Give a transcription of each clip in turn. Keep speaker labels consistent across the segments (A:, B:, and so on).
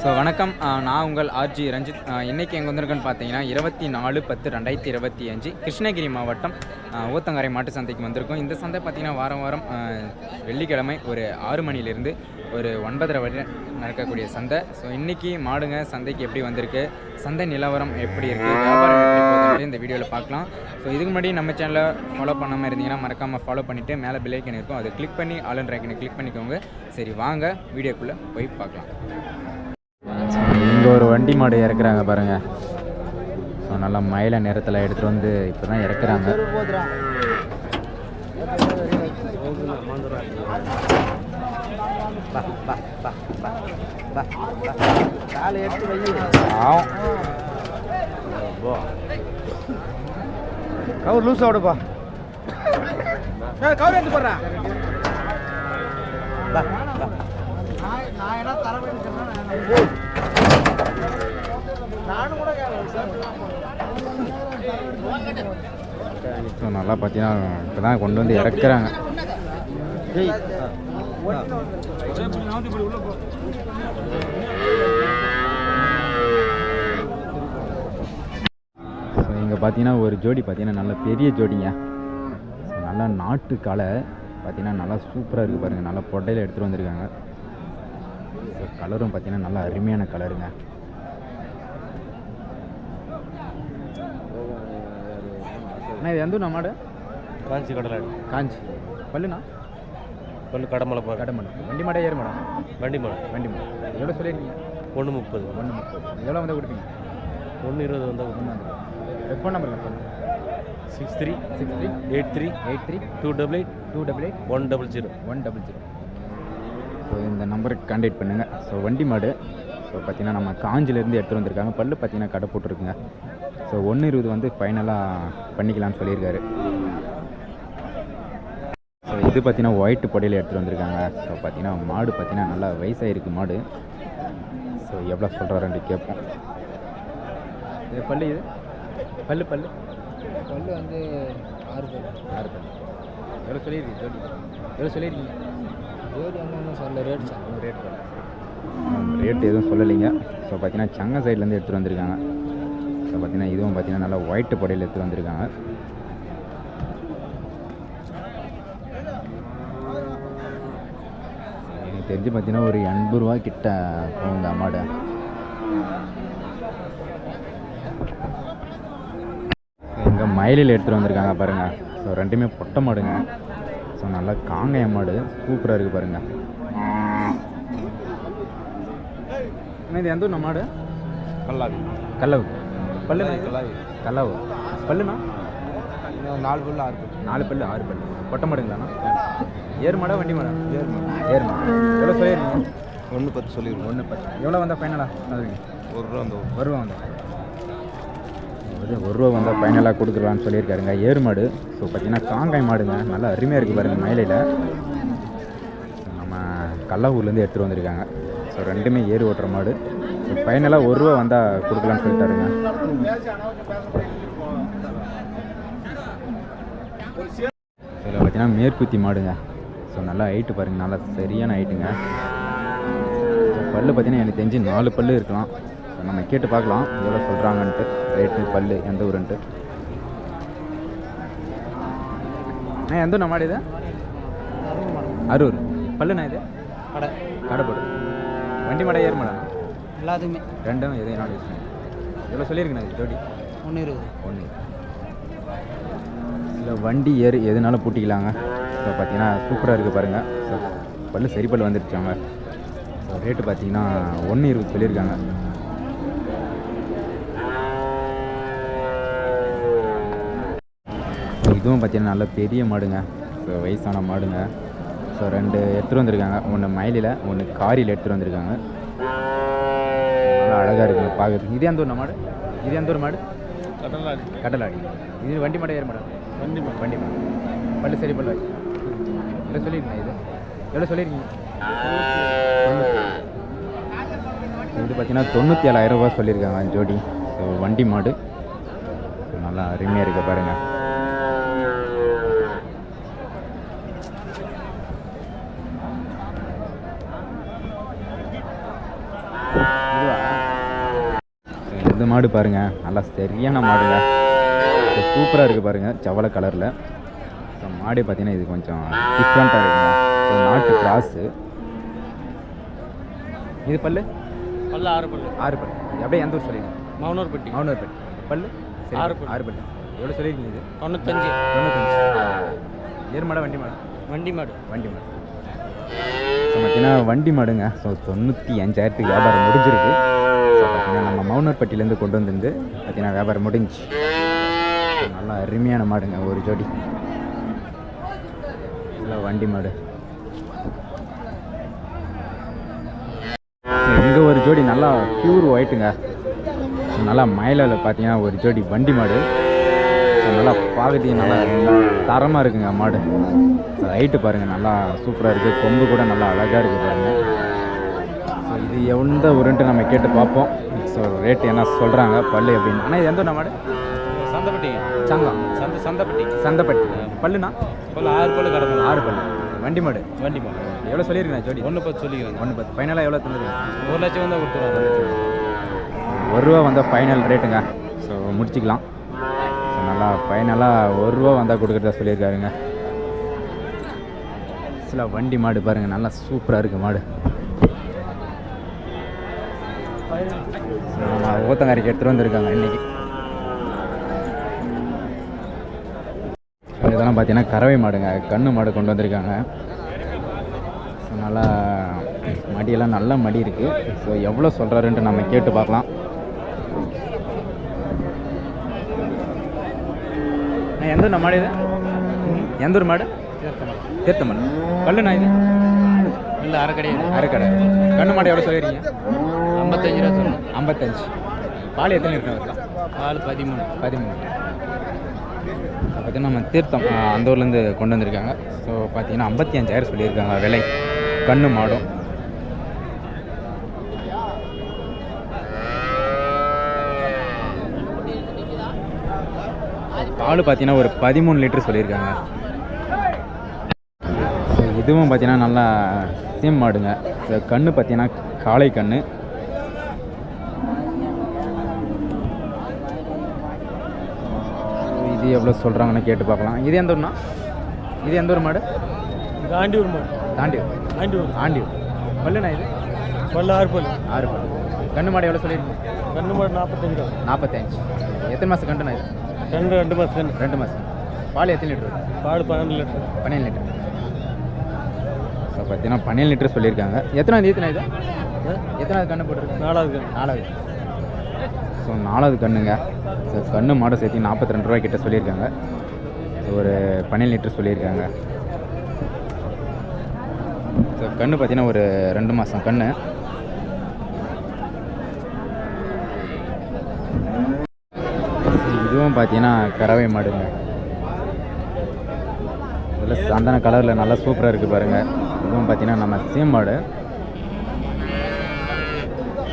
A: So வணக்கம். நான் உங்கள் ஆர்ஜி ரஞ்சித். இன்றைக்கி எங்கே வந்திருக்கேன்னு பார்த்தீங்கன்னா இருபத்தி நாலு பத்து ரெண்டாயிரத்தி இருபத்தி அஞ்சு கிருஷ்ணகிரி மாவட்டம் ஊத்தங்கரை மாட்டு சந்தைக்கு வந்திருக்கோம். இந்த சந்தை பார்த்திங்கன்னா வாரம் வாரம் வெள்ளிக்கிழமை ஒரு ஆறு மணிலேருந்து ஒரு ஒன்பதரை வரை நடக்கக்கூடிய சந்தை. ஸோ இன்றைக்கி மாடுங்க சந்தைக்கு எப்படி வந்திருக்கு? சந்தை நிலவரம் எப்படி இருக்குது வியாபாரம் எப்படி போகுது இந்த வீடியோவில் பார்க்கலாம். ஸோ இதுக்கு முன்னாடி நம்ம சேனலை ஃபாலோ பண்ணாமல் இருந்தீங்கன்னா மறக்காமல் ஃபாலோ பண்ணிவிட்டு மேலே பில்லைக்கன் இருக்கும். அதை கிளிக் பண்ணி ஆல் அண்ட் கிளிக் பண்ணிக்கோங்க. சரி வாங்க. வீடியோக்குள்ளே போய் பார்க்கலாம். இங்கே ஒரு வண்டி மாடு இறக்குறாங்க பாருங்க. ஸோ நல்லா மயில நேரத்தில் எடுத்துகிட்டு வந்து இப்போ தான் இறக்குறாங்க.
B: கவர் லூஸ் விடுப்பா. கவர் எடுத்து போடுறா.
A: ஸோ நல்லா பார்த்தீங்கன்னா இப்போ தான் கொண்டு வந்து இறக்குறாங்க. ஸோ இங்கே பார்த்தீங்கன்னா ஒரு ஜோடி பார்த்தீங்கன்னா நல்ல பெரிய ஜோடிங்க. நல்லா நாட்டு களை பார்த்தீங்கன்னா நல்லா சூப்பராக இருக்குது பாருங்கள் நல்லா பொட்டையில் எடுத்துகிட்டு வந்திருக்காங்க. கலரும் பார்த்தீங்கன்னா நல்லா அருமையான கலருங்க அண்ணா இது எந்த மாடு?
B: காஞ்சி கடலாடி.
A: காஞ்சி. பல்லுண்ணா?
B: பல்லு கடமலை பாரு
A: கடை மாடு வண்டி மாடே ஏறு மாடா
B: வண்டி மாடு.
A: வண்டி மாடு. எவ்வளோ சொல்லியிருக்கீங்க?
B: ஒன்று முப்பது.
A: ஒன்று முப்பது. எவ்வளோ வந்து கொடுப்பீங்க?
B: ஒன்று இருபது வந்தால்
A: ஒன்று வந்து ஃபோன் நம்பர் சொல்லுங்கள்
B: six three
A: six three
B: eight three
A: eight three
B: two double eight
A: two double eight
B: one double zero
A: one double zero so இந்த நம்பருக்கு கான்டாக்ட் பண்ணுங்கள் ஸோ வண்டி மாடு. ஸோ பார்த்தீங்கன்னா நம்ம காஞ்சிலேருந்து எடுத்துகிட்டு வந்திருக்காங்க. பல்லு பார்த்தீங்கன்னா கடை போட்டிருக்குங்க. ஸோ ஒன்று இருபது வந்து ஃபைனலாக பண்ணிக்கலாம்னு சொல்லியிருக்காரு. ஸோ இது பார்த்தீங்கன்னா ஒயிட் பொடியில் எடுத்துகிட்டு வந்திருக்காங்க. ஸோ பார்த்தீங்கன்னா மாடு பார்த்தீங்கன்னா நல்லா வயசாகிருக்கு மாடு. ஸோ எவ்வளோ சொல்கிறாருன்ட்டு கேட்போம். இது பல்லு இது? பல்லு பல்லு.
B: பல்லு வந்து ஆறு பல்லு.
A: ஆறு பல்லு. எவ்வளோ சொல்லியிருக்கீங்க? ஜோடி. எவ்வளோ சொல்லியிருக்கீங்க?
B: ஜோடி ஒன்றும் சொல்ல ரேட் சார்
A: ரேட் ரேட் எதுவும் சொல்லலைங்க. ஸோ பார்த்தீங்கன்னா சங்க சைட்லேருந்து எடுத்துகிட்டு வந்திருக்காங்க. ஸோ பார்த்தீங்கன்னா இதுவும் பார்த்தீங்கன்னா நல்லா ஒயிட் பொடையில் எடுத்துகிட்டு வந்திருக்காங்க. எனக்கு தெரிஞ்சு பார்த்தீங்கன்னா ஒரு எண்பது ரூபா கிட்ட போகுங்க மாடு இங்கே மயிலில் எடுத்துகிட்டு வந்திருக்காங்க பாருங்கள் ஸோ ரெண்டுமே பொட்டை மாடுங்க. ஸோ நல்லா காங்காய மாடு. சூப்பராக இருக்குது பாருங்கள் இது எந்த மாடு?
B: கல்லாவி.
A: கல்லவு. பல்லு
B: கல்லாவி
A: கல்லவு பல்லுண்ணா
B: நாலு பல்லு ஆறு பல்லு.
A: நாலு பல்லு ஆறு பல்லு. பொட்டை மாடுங்களாண்ணா ஏறு மாடா வண்டி மாடா?
B: ஏழு மாடு.
A: ஏறு மாடு. எவ்வளோ சொல்லியிருக்கீங்க
B: ஒன்று பத்து சொல்லிடுவோம்.
A: ஒன்று பத்து. எவ்வளோ வந்தால் ஃபைனலாக அதுங்க
B: ஒரு ரூபா அந்த
A: ஒரு ரூபா வந்தா. அது ஒரு ரூபா வந்தால் ஃபைனலாக கொடுத்துருவான்னு சொல்லியிருக்காருங்க. ஏறு மாடு. ஸோ பார்த்தீங்கன்னா காங்காய் மாடுங்க. நல்லா அருமையாக இருக்குது பாருங்கள் மயிலையில். நம்ம கல்லாவூர்லேருந்து எடுத்துகிட்டு வந்திருக்காங்க. ஸோ ரெண்டுமே ஏறு ஓட்டுற மாடு. ஃபைனலாக ஒரு ரூபா வந்தால் கொடுக்கலான்னு சொல்லிட்டாருங்க. இதில் பார்த்தீங்கன்னா மேற்குத்தி மாடுங்க. ஸோ நல்லா ஹைட்டு பாருங்கள் நல்லா சரியான ஹைட்டுங்க பல்லு பார்த்தீங்கன்னா எனக்கு தெரிஞ்சு நாலு பல்லு இருக்கலாம். ஸோ நம்ம கேட்டு பார்க்கலாம் எவ்வளோ சொல்கிறாங்கன்ட்டு ரேட்டு பல்லு எந்த ஊருன்ட்டு. அண்ணா எந்த ஊர் மாடு இது? அரூர். பல்லுண்ணா இது?
B: கடை.
A: கடை போடு வண்டி மாடா ஏறு மாடா?
B: எல்லாத்துக்குமே.
A: ரெண்டும் எது என்ன யூஸ் பண்ணி எவ்வளோ சொல்லியிருக்குண்ணா இது ஜோடி.
B: ஒன்று இருபது.
A: ஒன்று. இல்லை வண்டி ஏறு எதுனாலும் பூட்டிக்கலாங்க. ஸோ பார்த்தீங்கன்னா சூப்பராக இருக்குது பாருங்கள் ஸோ பல்லு சரி பல்லு வந்துருச்சாங்க ஸோ ரேட்டு பார்த்தீங்கன்னா ஒன்று இருபது சொல்லியிருக்காங்க. ஸோ இதுவும் பார்த்தீங்கன்னா நல்ல பெரிய மாடுங்க. ஸோ வயசான மாடுங்க. ஸோ ரெண்டு எடுத்துகிட்டு வந்திருக்காங்க. ஒன்று மயிலில் ஒன்று காரியில் எடுத்துகிட்டு வந்திருக்காங்க. அழகாக இருக்குங்க பார்க்குறதுக்கு இது எந்த ஒரு மாடு இது எந்த ஒரு மாடு
B: கடலாடி.
A: கடலாடி. இது வண்டி மாடா ஏற மாடா?
B: வண்டி மாடு.
A: வண்டி மாடு. பல்லு சரி பல்லு. எவ்வளோ சொல்லியிருக்கீங்க இது? எவ்வளோ சொல்லியிருக்கீங்க? இது பார்த்தீங்கன்னா தொண்ணூற்றி ஏழாயிரம் ரூபாய் சொல்லியிருக்காங்க ஜோடி. ஸோ வண்டி மாடு. நல்லா அருமையாக இருக்க பாருங்கள் மாடு பாருங்க. நல்லா சரியான மாடுங்க. சூப்பராக இருக்குது பாருங்க செவல கலரில் ஸோ மாடு பார்த்தீங்கன்னா இது கொஞ்சம் டிஃப்ரெண்ட்டாக இருக்குங்க. ஸோ நாட்டு கிராஸு இது பல்லு?
B: பல்ல ஆறு பல்லு.
A: ஆறு பல்லு. அப்படியே எந்த ஊர் சொல்லிடுங்க
B: மௌனூர்பட்டி
A: மௌனூர்பேட் பல்லு?
B: ஆறு பல்லு.
A: ஆறு பல்லு. எவ்வளோ சொல்லியிருக்கீங்க இது?
B: தொண்ணூத்தஞ்சு.
A: தொண்ணூத்தஞ்சு. ஏறு மாடா வண்டி மாடு?
B: வண்டி மாடு.
A: வண்டி மாடு. ஸோ பார்த்தீங்கன்னா வண்டி மாடுங்க. ஸோ தொண்ணூற்றி அஞ்சாயிரத்துக்கு வியாபாரம் முடிஞ்சிருக்கு. ஸோ நம்ம மௌனர்பட்டியிலேருந்து கொண்டு வந்து பார்த்தீங்கன்னா வியாபாரம் முடிஞ்சு. நல்லா அருமையான மாடுங்க ஒரு ஜோடி. நல்லா வண்டி மாடு. இங்கே ஒரு ஜோடி நல்லா பியூர் ஒயிட்டுங்க நல்லா மயிலில் பார்த்தீங்கன்னா ஒரு ஜோடி வண்டி மாடு. நல்லா பார்க்கறதுக்கு நல்லா தரமாக இருக்குங்க மாடு. ஹைட்டு பாருங்கள் நல்லா சூப்பராக இருக்குது கொம்பு கூட நல்லா அழகாக இருக்குது பாருங்கள் இது எந்த ஊருன்ட்டு நம்ம கேட்டு பார்ப்போம். ஸோ ரேட் என்ன சொல்கிறாங்க பல்லு அப்படின்னு ஆனால் இது எந்த ஊர் மாடு?
B: சந்தைப்பட்டி.
A: சங்கம்.
B: சந்தை சந்தைப்பட்டி.
A: சந்தைப்பட்டி. பல்லுனா
B: பல்ல ஆறு பல்லு கிடக்கணும்
A: ஆறு பல்லு. வண்டி மாடு?
B: வண்டி மாடு.
A: எவ்வளோ சொல்லியிருக்கேன் ஜோடி?
B: ஒன்று பத்து சொல்லிக்கிறேன்.
A: ஒன்று பத்து. ஃபைனலாக எவ்வளோ தந்தது?
B: ஒரு லட்சம் வந்தால் கொடுத்துருவாங்க
A: ஒரு ரூபா வந்தால் ஃபைனல் ரேட்டுங்க ஸோ முடிச்சிக்கலாம். ஸோ நல்லா ஃபைனலாக ஒரு ரூபா வந்தால் கொடுக்குறதா சொல்லியிருக்காருங்க. சில வண்டி மாடு பாருங்கள் நல்லா சூப்பராக இருக்குது மாடு. ஊத்தங்காரிக்கு எடுத்துகிட்டு வந்திருக்காங்க இன்னைக்கு. So, இதெல்லாம் பார்த்தீங்கன்னா கறவை மாடுங்க. கண்ணு மாடு கொண்டு வந்திருக்காங்க. நல்லா மடியெல்லாம் நல்ல மடி இருக்குது ஸோ எவ்வளோ சொல்கிறாருன்ட்டு நம்ம கேட்டு பார்க்கலாம். நான் எந்த ஊர் மாடு இது? எந்த ஊர் மாடு? தீர்த்த மாடு பல்லுண்ணா இது?
B: இல்லை அரை கிடையாது
A: அரைக்கடை கண்ணு மாடு எவ்வளோ சொல்லிடுறீங்க
B: ஐம்பத்தஞ்சு ரூபா சொல்லணும்
A: ஐம்பத்தஞ்சு. பால் எத்தனை லிட்டர் வரலாம்
B: பால் பதிமூணு.
A: பதிமூணு. பார்த்தீங்கன்னா நம்ம தீர்த்தம் அந்த ஊர்லேருந்து கொண்டு வந்திருக்காங்க. ஸோ பார்த்தீங்கன்னா ஐம்பத்தி அஞ்சாயிரம் சொல்லியிருக்காங்க விலை. கண்ணு மாடும். பால் பார்த்தீங்கன்னா ஒரு பதிமூணு லிட்டர் சொல்லியிருக்காங்க. இதுவும் பார்த்தீங்கன்னா நல்லா சீம் மாடுங்க. கண்ணு பார்த்தீங்கன்னா காளை கண்ணு இது எவ்வளோ சொல்கிறாங்கன்னு கேட்டு பார்க்கலாம். இது எந்த ஊர்னா இது எந்த ஊர் மாடு?
B: ஆண்டியூர் மாடு.
A: தாண்டியூர்
B: ஆண்டியூர்.
A: ஆண்டியூர். பல்லுண்ணா இது?
B: பல்ல ஆறு பல்லு.
A: ஆறு பல்லு. கண்ணு மாடு எவ்வளோ சொல்லியிருக்கீங்க?
B: கண்ணு மாடு நாற்பத்தஞ்சு ரூபா.
A: நாற்பத்தஞ்சு. எத்தனை மாதம் கண்டுண்ணா இது?
B: ரெண்டு ரெண்டு மாதம் கண்ணு
A: ரெண்டு மாதம் பால் எத்தனை லிட்டர்?
B: பால் பன்னெண்டு லிட்டர்.
A: பன்னெண்டு லிட்டர். ஸோ பார்த்தீங்கன்னா பன்னெண்டு லிட்டர் சொல்லியிருக்காங்க. எத்தனாவது எத்தனை இது? எத்தனாவது கண்ணு போட்டிருக்கு?
B: நாலாவது
A: நாலாவது. ஸோ நாலாவது கண்ணுங்க. ஸோ கண்ணு மாடை சேர்த்து நாற்பத்தி ரெண்டு ரூபாய் கிட்ட சொல்லியிருக்காங்க. ஒரு பன்னெண்டு லிட்டர் சொல்லியிருக்காங்க. ஸோ கண்ணு பார்த்தீங்கன்னா ஒரு ரெண்டு மாதம் கண்ணு. இதுவும் பார்த்தீங்கன்னா கறவை மாடுங்க. இதில் சந்தன கலரில் நல்லா சூப்பராக இருக்குது பாருங்கள் இதுவும் பார்த்தீங்கன்னா நம்ம சீம் மாடு.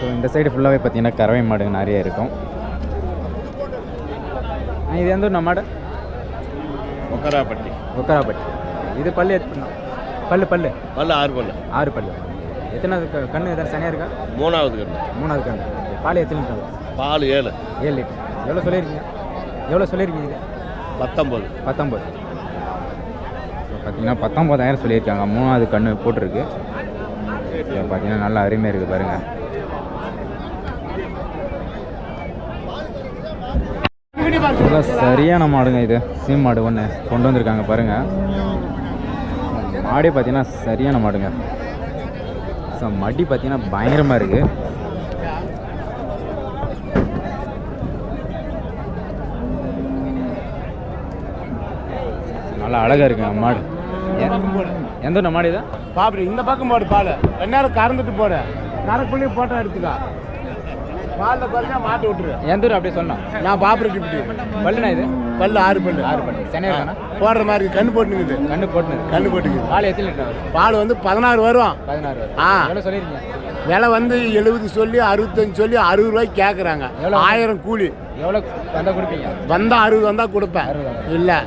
A: ஸோ இந்த சைடு ஃபுல்லாகவே பார்த்தீங்கன்னா கறவை மாடுங்க நிறைய இருக்கும். இது எந்த ஊர் மாடு?
B: ஒக்கராப்பட்டி.
A: ஒக்கராப்பட்டி. இது பல்லு எத்தனை பல்லு பல்லு?
B: பல்ல ஆறு பல்லு.
A: ஆறு பல்லு. எத்தனாவது கண்ணு எதாவது சனியாக இருக்கா?
B: மூணாவது கண்ணு.
A: மூணாவது கண்ணு. பால் எத்தனை வரும்?
B: பால் ஏழு.
A: ஏழு லிட்டர். எவ்வளோ சொல்லியிருக்கீங்க? எவ்வளோ சொல்லியிருக்கீங்க இது?
B: பத்தொம்பது.
A: பத்தொம்பது. பார்த்தீங்கன்னா பத்தொம்பதாயிரம் சொல்லியிருக்காங்க. மூணாவது கண்ணு போட்டிருக்கு. பார்த்தீங்கன்னா நல்லா அருமையாக இருக்குது பாருங்கள் இதெல்லாம் சரியான மாடுங்க இது. சீம் மாடு ஒன்று கொண்டு வந்திருக்காங்க பாருங்கள் மாடே பார்த்தீங்கன்னா சரியான மாடுங்க. ஸோ மடி பார்த்தீங்கன்னா பயங்கரமாக இருக்குது நல்லா அழகாக இருக்குங்க மாடு. எந்த மாடு இதை?
B: பாப்படி இந்த பக்கம் போடு பால். நேரம் கறந்துட்டு போடு. கரக்குள்ளேயே போட்டோ எடுத்துக்கா பாலில் குறைஞ்சா மாட்டு விட்டுரு
A: எந்த ஊர் அப்படியே சொன்னோம்
B: நான் பாப்பருக்கு இப்படி
A: பல்லுண்ணா இது
B: பல்லு ஆறு பல்லு
A: ஆறு பல்லு சென்னையில் தானே
B: போடுற மாதிரி கண்ணு போட்டுங்குது
A: கண்ணு போட்டுனது
B: கண்ணு போட்டுக்குது
A: பால் எத்தனை லிட்டர்
B: பால் வந்து பதினாறு வரும்
A: பதினாறு வரும்
B: ஆ.
A: எவ்வளோ சொல்லியிருக்கீங்க
B: விலை வந்து எழுபது சொல்லி அறுபத்தஞ்சு சொல்லி அறுபது ரூபாய்க்கு கேட்குறாங்க? ஆயிரம் கூலி
A: எவ்வளோ வந்தால் கொடுப்பீங்க
B: வந்தா அறுபது வந்தா கொடுப்பேன் இல்லை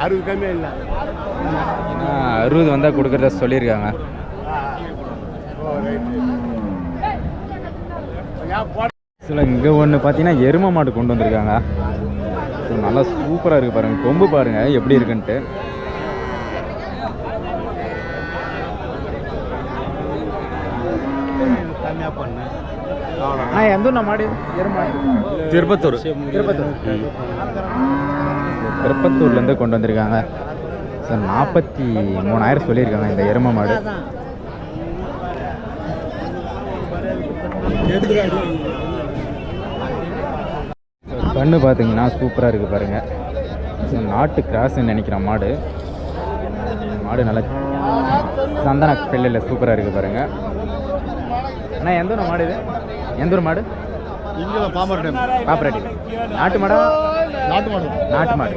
B: அறுபது கம்மியாக இல்லை
A: அறுபது வந்தால் கொடுக்குறதா சொல்லியிருக்காங்க சில இங்கே ஒன்று பார்த்தீங்கன்னா எரும மாடு கொண்டு வந்திருக்காங்க. ஸோ நல்லா சூப்பராக இருக்குது பாருங்கள் கொம்பு பாருங்கள் எப்படி இருக்குன்ட்டு. மாடு? எருமாடு
B: திருப்பத்தூர்.
A: திருப்பத்தூர். திருப்பத்தூர்லேருந்து கொண்டு வந்திருக்காங்க. சார் நாற்பத்தி மூணாயிரம் சொல்லியிருக்காங்க இந்த எரும மாடு. கண்ணு பார்த்தீங்கன்னா சூப்பராக இருக்குது பாருங்கள் நாட்டு கிராஸ்ன்னு நினைக்கிறேன் மாடு. மாடு நல்லா சந்தன பிள்ளையில் சூப்பராக இருக்குது பாருங்கள் அண்ணா எந்த ஊர் மாடு இது? எந்த ஊர் மாடு? பாப்பராட்டி நாட்டு மாடா?
B: நாட்டு மாடு.
A: நாட்டு மாடு.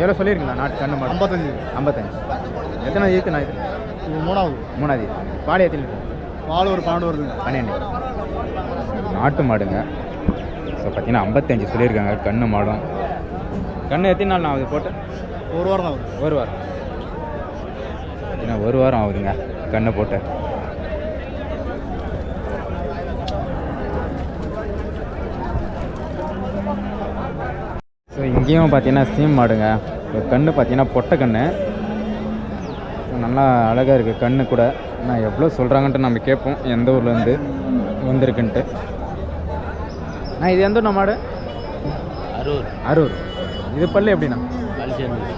A: எவ்வளோ சொல்லியிருக்கீங்களா நாட்டு கண்ணு மாடு?
B: ஐம்பத்தஞ்சு.
A: ஐம்பத்தஞ்சு. எத்தனை இருக்குண்ணா இது?
B: இது மூணாவது.
A: மூணாவது. பால் எத்தனை?
B: பால் ஒரு பன்னெண்டு வருதுங்க.
A: பன்னெண்டு. நாட்டு மாடுங்க. ஸோ பார்த்தீங்கன்னா ஐம்பத்தஞ்சு சொல்லியிருக்காங்க. கண்ணு மாடும். கண்ணு எத்தனை நாள் ஆகுது போட்டு
B: ஒரு வாரம் ஆகுது.
A: ஒரு வாரம். பார்த்தீங்கன்னா ஒரு வாரம் ஆகுதுங்க கண்ணு போட்டு. ஸோ இங்கேயும் பார்த்தீங்கன்னா சீம் மாடுங்க. கண்ணு பார்த்தீங்கன்னா பொட்டை கண்ணு. நல்லா அழகாக இருக்குது கண்ணு கூட. நான் எவ்வளோ சொல்கிறாங்கன்ட்டு நம்ம கேட்போம் எந்த ஊர்லேருந்து வந்திருக்குன்ட்டு. நான் இது எந்த மாடு?
B: அரூர்.
A: அரூர். இது பல்லு எப்படிண்ணா?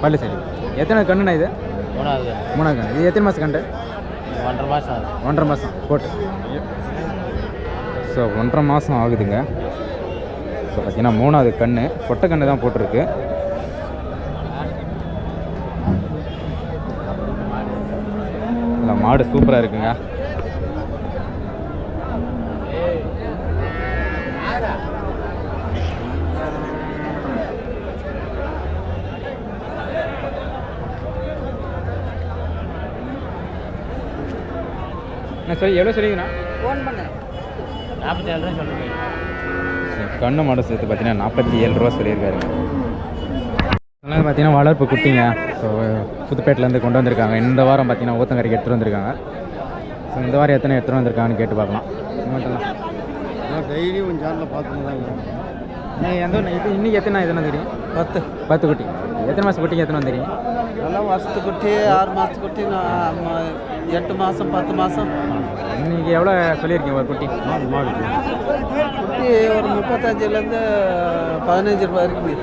A: பல்லு சரி. எத்தனை கண்ணுண்ணா இது?
B: மூணாவது
A: மூணாவது கண்ணு இது எத்தனை மாதம் கண்டு
B: ஒன்றரை மாதம்
A: ஒன்றரை மாதம் போட்டு. ஸோ ஒன்றரை மாதம் ஆகுதுங்க. ஸோ பார்த்தீங்கன்னா மூணாவது கண்ணு பொட்டை கண்ணு தான் போட்டிருக்கு. மாடு சூப்பராக இருக்குங்க. நான் சொல்லி எவ்வளோ சொல்லிங்கண்ணா
B: நாற்பத்தி ஏழு ரூபா
A: கண்ணு மாடு சேர்த்து பார்த்தீங்கன்னா நாற்பத்தி ஏழு ரூபா சொல்லியிருக்காருங்க அதனால் பார்த்தீங்கன்னா வளர்ப்பு குட்டிங்க. ஸோ புதுப்பேட்டிலேருந்து கொண்டு வந்திருக்காங்க. இந்த வாரம் பார்த்தீங்கன்னா ஊத்தங்கரைக்கு எடுத்துகிட்டு வந்திருக்காங்க. ஸோ இந்த வாரம் எத்தனை எடுத்துகிட்டு வந்திருக்காங்கன்னு கேட்டு பார்க்கலாம்.
B: டெய்லி உன் சேனலில் பார்த்துட்டு
A: நீங்கள் எந்த? இது இன்னைக்கு எத்தனை எத்தனை தெரியும்?
B: பத்து.
A: பத்து குட்டி. எத்தனை மாதம் குட்டிங்க எத்தனை தெரியும்
C: நல்லா வருஷத்து குட்டி ஆறு மாதத்து குட்டி எட்டு மாதம் பத்து மாதம்
A: இன்னைக்கு எவ்வளோ சொல்லியிருக்கீங்க ஒரு குட்டி?
B: மாடு மாடு
C: குட்டி ஒரு முப்பத்தஞ்சுலேருந்து பதினஞ்சு ரூபாய் இருக்குது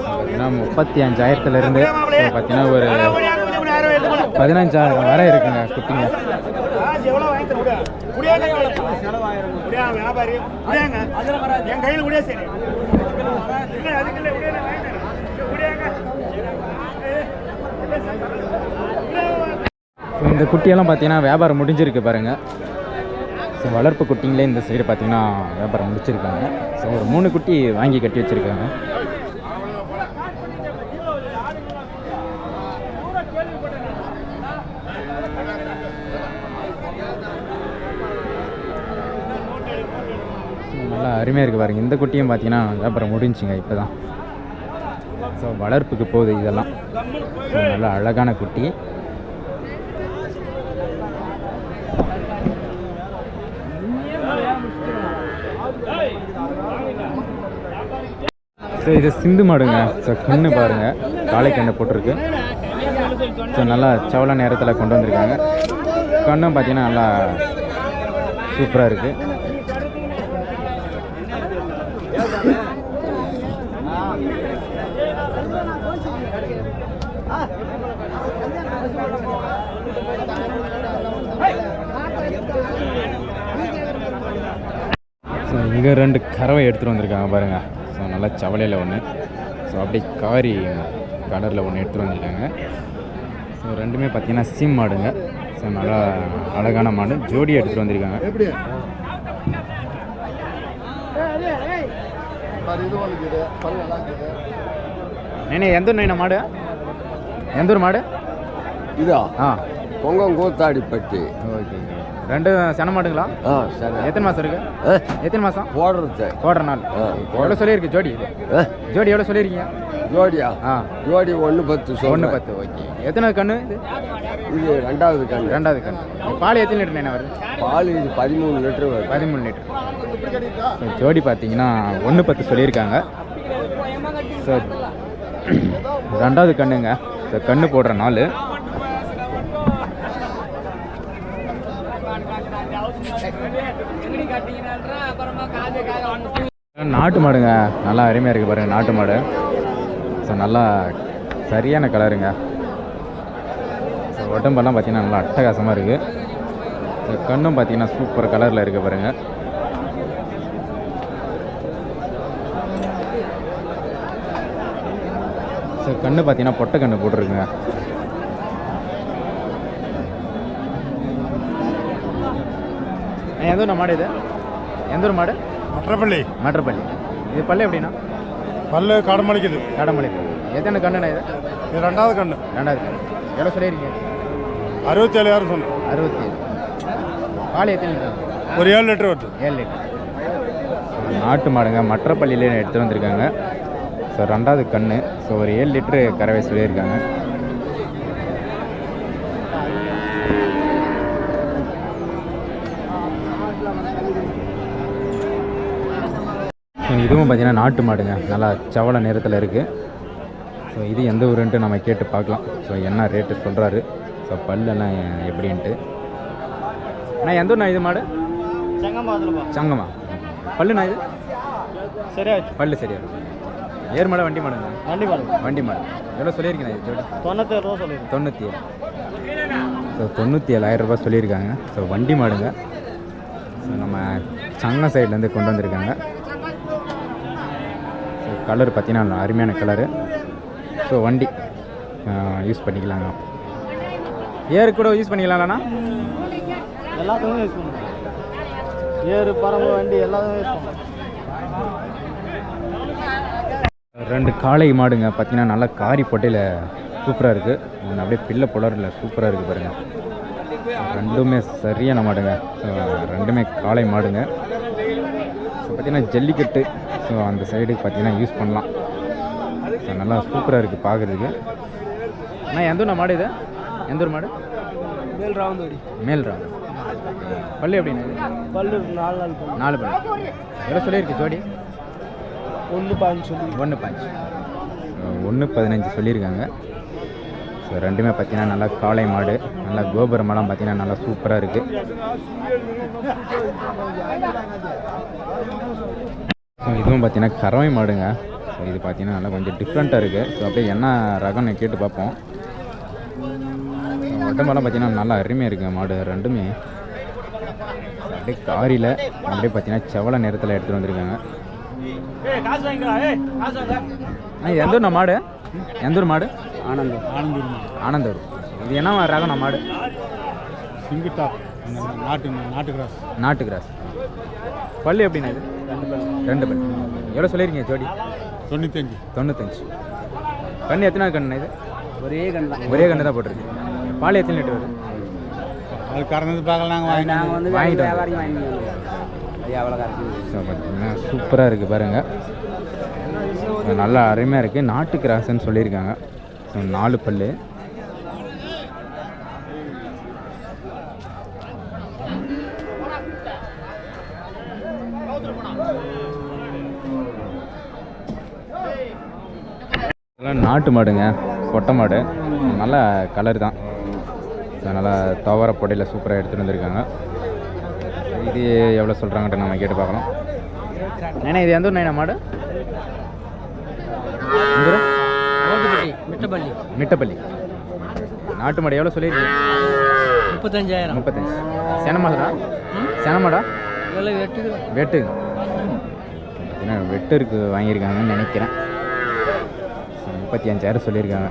A: பார்த்தீங்கன்னா முப்பத்தி அஞ்சாயிரத்துலேருந்து பார்த்தீங்கன்னா ஒரு பதினஞ்சாயிரம் வரை இருக்குங்க குட்டிங்க.
D: என் கையில் முடியாது சரி இல்லை அதுக்கு இல்லை முடியாது
A: ஸோ இந்த குட்டியெல்லாம் பார்த்தீங்கன்னா வியாபாரம் முடிஞ்சிருக்கு பாருங்கள் ஸோ வளர்ப்பு குட்டிங்களே இந்த சைடு பார்த்தீங்கன்னா வியாபாரம் முடிச்சிருக்காங்க. ஸோ ஒரு மூணு குட்டி வாங்கி கட்டி வச்சுருக்காங்க. நல்லா அருமையாக இருக்குது பாருங்கள் இந்த குட்டியும் பார்த்தீங்கன்னா வியாபாரம் முடிஞ்சுங்க இப்போ தான் ஸோ வளர்ப்புக்கு போகுது இதெல்லாம். ஸோ நல்லா அழகான குட்டி. ஸோ இது சிந்து மாடுங்க. ஸோ கண்ணு பாருங்க. காளை கண்ணு போட்டிருக்கு. ஸோ நல்லா சவள நேரத்தில் கொண்டு வந்திருக்காங்க. கண்ணும் பார்த்தீங்கன்னா நல்லா சூப்பராக இருக்குது இங்கே ரெண்டு கறவை எடுத்துகிட்டு வந்திருக்காங்க பாருங்கள் ஸோ நல்லா சவலையில் ஒன்று ஸோ அப்படியே காரி கலரில் ஒன்று எடுத்துகிட்டு வந்திருக்காங்க ஸோ ரெண்டுமே பார்த்தீங்கன்னா சீம் மாடுங்க. ஸோ நல்லா அழகான மாடு. ஜோடி எடுத்துகிட்டு வந்திருக்காங்க. நேனே எந்த ஊர் மாடு? எந்த ஊர் மாடு?
E: இதா?
A: ஆ.
E: பொங்கம் கூத்தாடிப்பட்டி
A: ஓகே. ரெண்டு சென மாடுங்களா
E: ஆ சரி
A: எத்தனை மாதம் இருக்கு? எத்தனை மாதம்
E: போடுறது
A: போடுற நாள். எவ்வளோ சொல்லியிருக்கு ஜோடி? ஜோடி எவ்வளோ சொல்லியிருக்கீங்க?
E: ஜோடியா?
A: ஆ.
E: ஜோடி ஒன்று பத்து
A: ஒன்று பத்து ஓகே. எத்தனை கண்ணு இது?
E: ரெண்டாவது கண்ணு.
A: ரெண்டாவது கண்ணு. பால் எத்தனை லிட்டர் என்ன வருது?
E: பால் இது பதிமூணு லிட்டர் வருது.
A: பதிமூணு லிட்டர். ஜோடி பார்த்தீங்கன்னா ஒன்று பத்து சொல்லியிருக்காங்க. ஸோ ரெண்டாவது கண்ணுங்க. ஸோ கண்ணு போடுற நாள். நாட்டு மாடுங்க. நல்லா அருமையாக இருக்குது பாருங்கள் நாட்டு மாடு. ஸோ நல்லா சரியான கலருங்க. ஸோ உடம்பெல்லாம் பார்த்திங்கன்னா நல்லா அட்டகாசமாக இருக்குது கண்ணும் பார்த்தீங்கன்னா சூப்பர் கலரில் இருக்குது பாருங்கள் ஸோ கண்ணு பார்த்தீங்கன்னா பொட்டை கண்ணு போட்டிருக்குங்க. எந்த ஒரு மாடு இது? எந்த ஊர் மாடு?
B: மற்றப்பள்ளி?
A: மேட்ரப்பள்ளி இது பல்லு எப்படின்னா?
B: பல்லு கடமளிக்குது.
A: கடமலை எத்தனை கண்ணுண்ணா இது?
B: இது ரெண்டாவது கண்ணு.
A: ரெண்டாவது கண்ணு. எவ்வளோ சொல்லியிருக்கீங்க?
B: அறுபத்தி ஏழாயிரம் சொன்னேன்
A: அறுபத்தி ஏழு பால் எத்தனை லிட்டர்?
B: ஒரு ஏழு லிட்டர் வருது.
A: ஏழு லிட்டர். நாட்டு மாடுங்க மற்றப்பள்ளியிலே எடுத்துகிட்டு வந்திருக்காங்க. ஸோ ரெண்டாவது கண்ணு. ஸோ ஒரு ஏழு லிட்ரு கறவை சொல்லியிருக்காங்க. இதுவும் பார்த்தீங்கன்னா நாட்டு மாடுங்க. நல்லா சவள நிறத்தில் இருக்குது ஸோ இது எந்த ஊருன்ட்டு நம்ம கேட்டு பார்க்கலாம். ஸோ என்ன ரேட்டு சொல்கிறாரு ஸோ பல்லெல்லாம் எப்படின்ட்டு. அண்ணா எந்த ஊர்ண்ணா இது மாடு? சங்கமா? பல்லுண்ணா இது?
C: சரியாச்சு.
A: பல்லு சரியா ஏர் மாடு வண்டி மாடுங்க?
C: வண்டி பாருங்க
A: வண்டி மாடு. எவ்வளோ சொல்லியிருக்கீங்க? இது
C: தொண்ணூத்தேழு ரூபா
A: தொண்ணூற்றி ஏழு ஸோ தொண்ணூற்றி ஏழாயிரம் ரூபாய் சொல்லியிருக்காங்க. ஸோ வண்டி மாடுங்க. ஸோ நம்ம சங்கம் சைட்லேருந்து கொண்டு வந்திருக்காங்க. கலர் பார்த்தீங்கன்னா அருமையான கலரு ஸோ வண்டி யூஸ் பண்ணிக்கலாங்க. ஏர் கூட யூஸ் பண்ணிக்கலாம்லண்ணா?
C: எல்லாத்துக்குமே யூஸ் பண்ணுங்க. ஏறு பரம்பு வண்டி எல்லாத்துக்குமே யூஸ்
A: ரெண்டு காளை மாடுங்க பார்த்தீங்கன்னா நல்லா காரி பொட்டையில் சூப்பராக இருக்குது ஒன்று அப்படியே பிள்ளை புலரில் சூப்பராக இருக்குது பாருங்கள் ரெண்டுமே சரியான மாடுங்க. ரெண்டுமே காளை மாடுங்க. பார்த்தீங்கன்னா ஜல்லிக்கட்டு. ஸோ அந்த சைடு பார்த்தீங்கன்னா யூஸ் பண்ணலாம். ஸோ நல்லா சூப்பராக இருக்குது பார்க்குறதுக்கு அண்ணா எந்த ஊர் மாடு இது? எந்த ஊர் மாடு?
C: மேல் ராவந்தோடி
A: மேல் ராம் பள்ளி எப்படின்னா
C: பல்லு நாலு நாள் பண்ணு
A: நாலு பள்ளி எவ்வளோ சொல்லியிருக்கு ஜோடி?
C: ஒன்று பதினஞ்சு சொல்லி
A: ஒன்று பாஞ்சு. ஒன்று பதினஞ்சு சொல்லியிருக்காங்க. ஸோ ரெண்டுமே பார்த்தீங்கன்னா நல்லா காளை மாடு நல்லா கோபுரமெல்லாம் பார்த்தீங்கன்னா நல்லா சூப்பராக இருக்குது ஸோ இதுவும் பார்த்தீங்கன்னா கறவை மாடுங்க. ஸோ இது பார்த்தீங்கன்னா நல்லா கொஞ்சம் டிஃப்ரெண்ட்டாக இருக்குது ஸோ அப்படியே என்ன ரகம்னு கேட்டு பார்ப்போம். உடம்பெல்லாம் பார்த்தீங்கன்னா நல்லா அருமையாக இருக்குங்க மாடு ரெண்டுமே. அப்படியே காரியில் அப்படியே பார்த்தீங்கன்னா செவல நேரத்தில் எடுத்துகிட்டு வந்திருக்காங்க. எந்த ஊர் மாடு? எந்த ஊர் மாடு?
C: ஆனந்தம் ஆனந்தம்
A: ஆனந்தூர். இது என்ன ரகம் நம்ம மாடு
B: சிங்கு டாப் நாட்டு நாட்டு கிராஸ்
A: நாட்டு கிராஸ் பல்லு எப்படிண்ணா இது? ரெண்டு பல்லு. எவ்வளோ சொல்லியிருக்கீங்க ஜோடி?
B: தொண்ணூத்தஞ்சு.
A: தொண்ணூத்தஞ்சு. கண்ணு எத்தனை கண்ணு இது?
C: ஒரே கண் தான்.
A: ஒரே கண்ணு தான் போட்டிருக்கு. பால் எத்தனை லிட்டர் வருது
B: அது கறந்தது பார்க்கலாம் நாங்கள்
C: நாங்கள் வந்து
A: வாங்கிட்டு
C: வியாபாரி வாங்கி அது எவ்வளோ கரெக்ட்
A: ஸோ பார்த்தீங்கன்னா சூப்பராக இருக்குது பாருங்கள் நல்லா அருமையாக இருக்குது நாட்டு கிராஸ்ன்னு சொல்லியிருக்காங்க. நாலு பல்லு. இதெல்லாம் நாட்டு மாடுங்க கொட்டை மாடு. நல்ல கலர் தான். நல்லா துவர பொடையில் சூப்பராக எடுத்துகிட்டு வந்திருக்காங்க. இது எவ்வளோ சொல்கிறாங்கன்ட்டு நம்ம கேட்டு பார்க்கலாம். ஏன்னா இது எந்த ஒரு நேனா மாடு?
C: மிட்டப்பள்ளி.
A: மிட்டப்பள்ளி. நாட்டு மாடு எவ்வளோ சொல்லியிருக்கீங்க
C: முப்பத்தஞ்சாயிரம்.
A: முப்பத்தஞ்சு. செனமாடா செனமாடா
C: இதெல்லாம் வெட்டு
A: வெட்டு. பார்த்தீங்கன்னா வெட்டருக்கு வாங்கியிருக்காங்கன்னு நினைக்கிறேன். முப்பத்தி அஞ்சாயிரம் சொல்லியிருக்காங்க.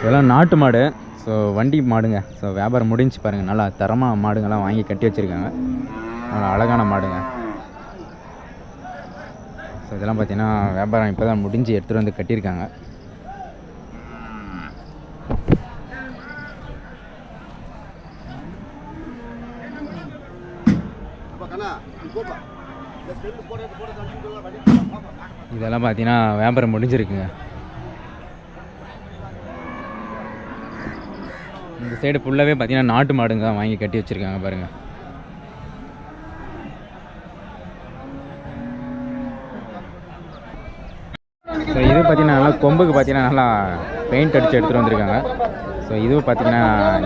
A: இதெல்லாம் நாட்டு மாடு. ஸோ வண்டி மாடுங்க. ஸோ வியாபாரம் முடிஞ்சு பாருங்கள் நல்லா தரமாக மாடுங்கள்லாம் வாங்கி கட்டி வச்சுருக்காங்க. நல்லா அழகான மாடுங்க. ஸோ இதெல்லாம் பார்த்தீங்கன்னா வியாபாரம் இப்போ தான் முடிஞ்சு எடுத்துகிட்டு வந்து கட்டியிருக்காங்க. இதெல்லாம் பார்த்தீங்கன்னா வியாபாரம் முடிஞ்சிருக்குங்க. இந்த சைடு ஃபுல்லாகவே பார்த்தீங்கன்னா நாட்டு மாடுங்க வாங்கி கட்டி வச்சுருக்காங்க பாருங்கள் ஸோ இது பார்த்தீங்கன்னா நல்லா கொம்புக்கு பார்த்தீங்கன்னா நல்லா பெயிண்ட் அடித்து எடுத்துகிட்டு வந்திருக்காங்க. ஸோ இதுவும் பார்த்தீங்கன்னா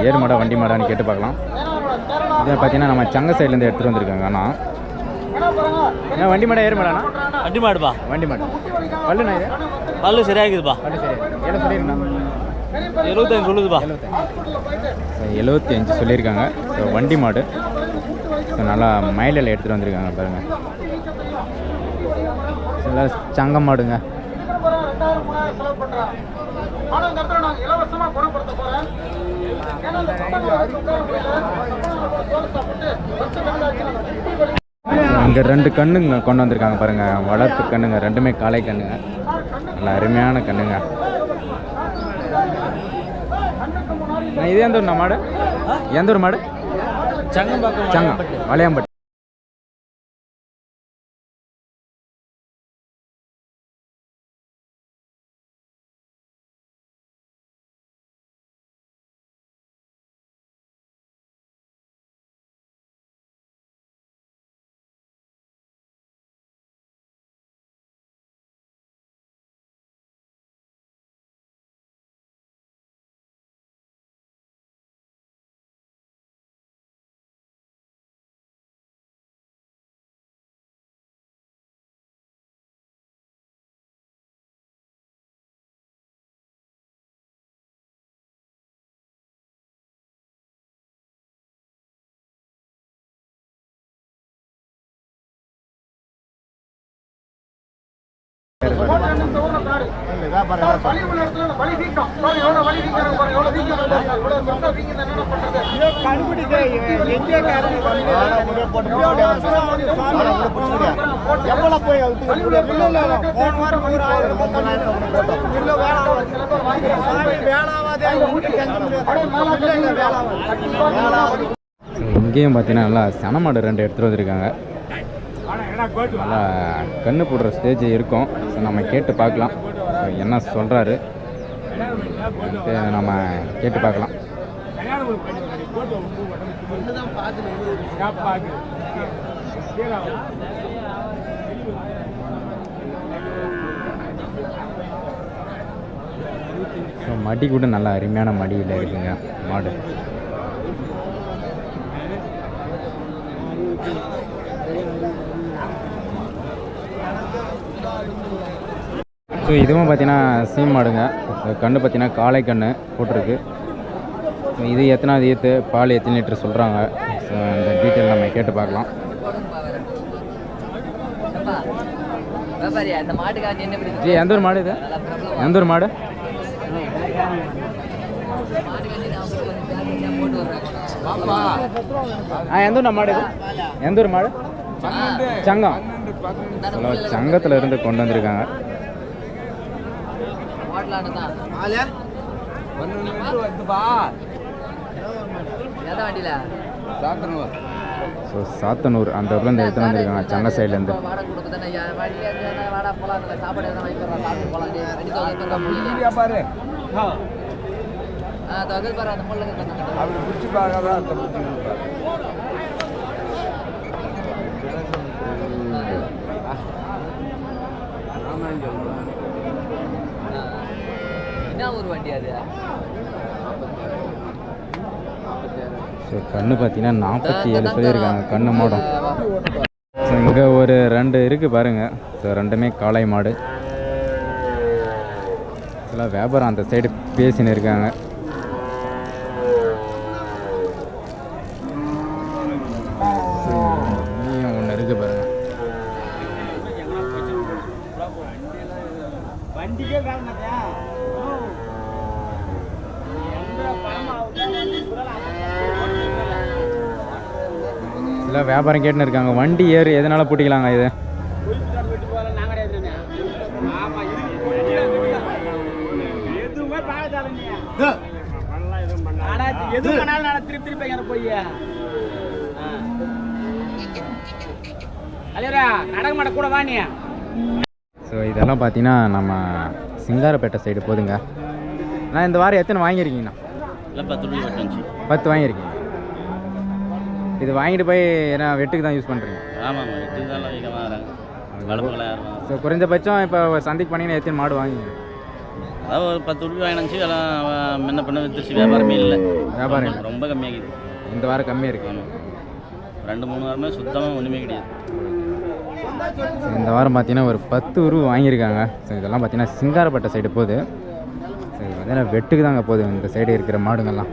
A: ஏறு மாடா வண்டி மாடான்னு கேட்டு பார்க்கலாம். இதை பார்த்தீங்கன்னா நம்ம சங்க சைட்லேருந்து எடுத்துகிட்டு வந்திருக்காங்க ஆனால் ஏன் வண்டி மாடா ஏறு மாடாண்ணா?
C: வண்டி மாடுப்பா.
A: வண்டி மாடு. பல்லுண்ணா இது?
C: பல்லு சரியாகுதுப்பா.
A: பல்லு சரி. எவ்வளோ சொல்லியிருந்தா
C: எழுபத்தஞ்சு சொல்லுதுப்பா.
A: எழுபத்தி அஞ்சு சொல்லியிருக்காங்க. ஸோ வண்டி மாடு. ஸோ நல்லா மயிலில் எடுத்துகிட்டு வந்திருக்காங்க பாருங்கள் ஸோ எல்லாம் சங்க மாடுங்க. இங்கே ரெண்டு கண்ணுங்க கொண்டு வந்திருக்காங்க பாருங்க. வளர்ப்பு கண்ணுங்க ரெண்டுமே காளை கண்ணுங்க. நல்ல அருமையான கண்ணுங்க. நான் இது எந்த ஊர்ண்ணா மாடு? எந்த ஊர் மாடு?
C: சங்கம்பாக்கம்
A: சங்கம். வளையம்பட்டி. ஸோ இங்கேயும் பார்த்தீங்கன்னா நல்லா சனமாடு ரெண்டு எடுத்துகிட்டு வந்திருக்காங்க. நல்லா கண்ணு போடுற ஸ்டேஜ் இருக்கும். ஸோ நம்ம கேட்டு பார்க்கலாம். என்ன சொல்கிறாரு நம்ம கேட்டு பார்க்கலாம். ஸோ மடி கூட நல்லா அருமையான மடியில் இருக்குங்க. மாடு. ஸோ இதுவும் பார்த்தீங்கன்னா சீம் மாடுங்க. கண்ணு பார்த்தீங்கன்னா காளை கண்ணு போட்டிருக்கு. ஸோ இது எத்தனாவது ஈத்து? பால் எத்தனை லிட்டர் சொல்கிறாங்க ஸோ இந்த டீட்டெயில் நம்ம கேட்டு பார்க்கலாம். ஜி எந்த ஒரு மாடு இது? எந்த ஒரு மாடு? ஆ எந்த ஒரு மாடு இது? எந்த ஒரு மாடு? சங்கம். சங்கத்தில் இருந்து கொண்டு வந்திருக்காங்க.
F: மாடலான தான் எந்த வண்டியில?
A: ஸோ சாத்தனூர் அந்த ஊர்லேருந்து எடுத்துகிட்டு வந்திருக்காங்க சங்க சைட்லேருந்து
F: வாடகை என்ன ஒரு வண்டி அது?
A: ஸோ கண்ணு பார்த்தீங்கன்னா நாற்பத்தி ஏழு சொல்லியிருக்காங்க கண்ணு மாடும். ஸோ இங்கே ஒரு ரெண்டு இருக்குது பாருங்க. ஸோ ரெண்டுமே காளை மாடு. இதெல்லாம் வியாபாரம் அந்த சைடு பேசின்னு இருக்காங்க. வியாபாரம் கேட்டுன்னு இருக்காங்க. வண்டி ஏறு எதனால பூட்டிக்கலாங்க இது? ஸோ இதெல்லாம் பார்த்தீங்கன்னா நம்ம சிங்காரப்பேட்டை சைடு போதுங்க. நான் இந்த வாரம் எத்தனை வாங்கியிருக்கீங்கண்ணா?
G: பத்து
A: வாங்கியிருக்கீங்க. இது வாங்கிட்டு போய் ஏன்னா வெட்டுக்கு தான் யூஸ் பண்ணுறீங்க
G: ஆமாம் வெட்டுக்கு தான் அதிகமாக வராங்க.
A: ஸோ குறைஞ்சபட்சம் இப்போ சந்தைக்கு பண்ணிங்கன்னா எத்தனை மாடு வாங்கி
G: அதாவது ஒரு பத்து ரூபாய் வாங்கினுச்சு எல்லாம் முன்ன பண்ண வித்துருச்சு. வியாபாரமே இல்லை.
A: வியாபாரம்
G: ரொம்ப- ரொம்ப கம்மியாகுது
A: இந்த வாரம் கம்மியாக இருக்கு.
G: ஆமாம். ரெண்டு மூணு வாரமே சுத்தமாக ஒன்றுமே கிடையாது.
A: இந்த வாரம் பார்த்தீங்கன்னா ஒரு பத்து உரு வாங்கியிருக்காங்க. ஸோ இதெல்லாம் பார்த்தீங்கன்னா சிங்காரப்பேட்டை சைடு போகுது. இது பார்த்தீங்கன்னா வெட்டுக்கு தாங்க போகுது இந்த சைடு இருக்கிற மாடுங்கள்லாம்.